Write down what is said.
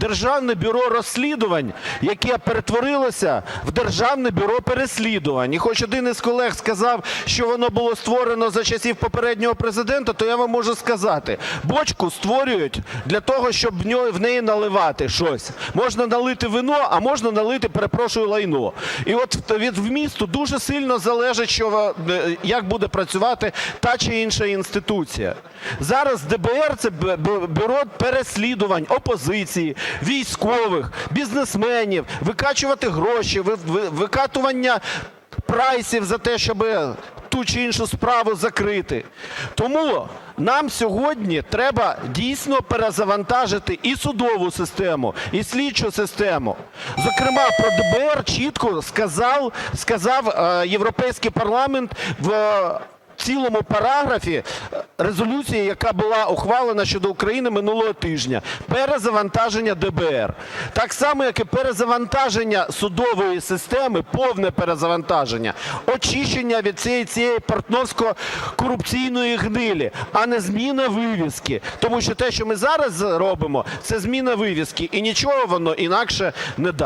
Державне бюро розслідувань, яке перетворилося в Державне бюро переслідувань. І хоч один із колег сказав, що воно було створено за часів попереднього президента, то я вам можу сказати, бочку створюють для того, щоб в неї наливати щось. Можна налити вино, а можна налити, перепрошую, лайно. І от від вмісту дуже сильно залежить, що, е, як буде працювати та чи інша інституція. Зараз ДБР – це бюро переслідувань опозиції, військових, бізнесменів, викачувати гроші, ви- ви- викатування прайсів за те, щоб ту чи іншу справу закрити. Тому нам сьогодні треба дійсно перезавантажити і судову систему, і слідчу систему. Зокрема, про ДБР чітко сказав, сказав е, Європейський парламент в цілому параграфі е, резолюції, яка була ухвалена щодо України минулого тижня. Перезавантаження ДБР. Так само, як і перезавантаження судової системи, повне перезавантаження, очищення від цієї, цієї портновсько-корупційної гнилі, а не зміна вивіски. Тому що те, що ми зараз робимо, це зміна вивіски, і нічого воно інакше не дасть.